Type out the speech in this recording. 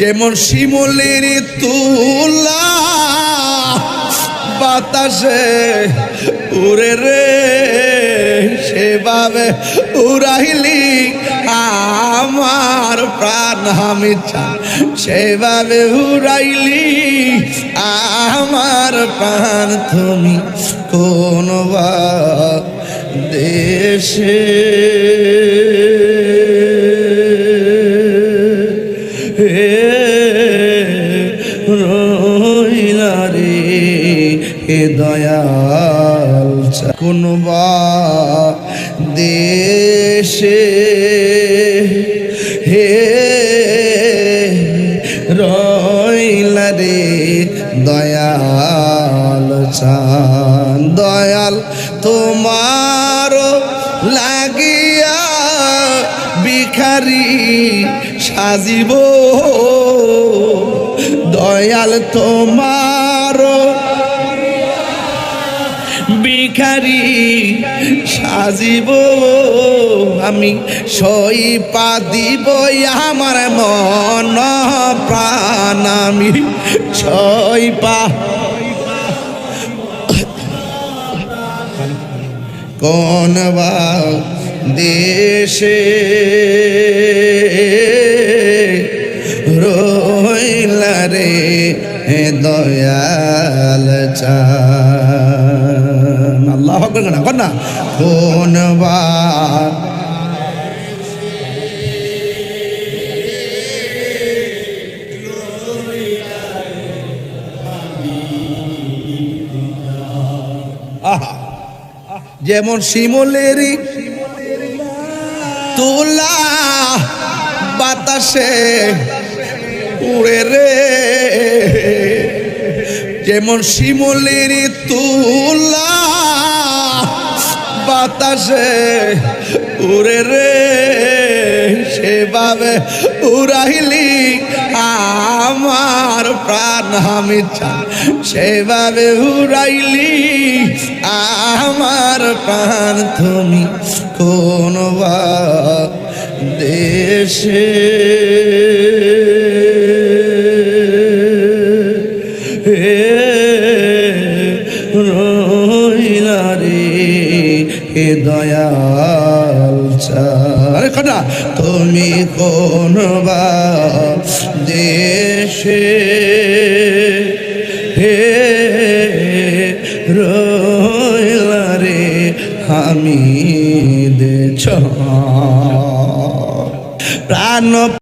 যেমন শিমলের তুলা, বাতাসে উড়ে রে, সেভাবে উড়াইলি আমার প্রাণ, আমি সেভাবে উড়াইলি আমার প্রাণ, তুমি কোন বা দেশে রইলা রে হে দয়াল কোন দেশে, হে রইলা রে দয়াল চান দয়াল তোমার লাগিয়া ভিখারি সাজিব দয়াল তোমার ভিখারি সাজিব, আমি সই পা দিব আমার মন প্রাণ, আমি সই পা কোন বা দেশে রইলা রে হে দয়াল চান। আল্লাহ হকর না, কর না। কোন বা যেমন শিমলেরই তোলা বাতাসে উড়ে রে। যেমন শিমলেরই তুলা বাতাসে উড়ে রে, সেভাবে উড়াইলি আমার প্রাণ আমি সেভাবে উড়াইলি আমার প্রাণ তুমি কোন দেশে। হে রইলা রে হে দয়াল আরে কটা তুমি কোন দেশে হে রইলা রে আমি দেছ প্রাণ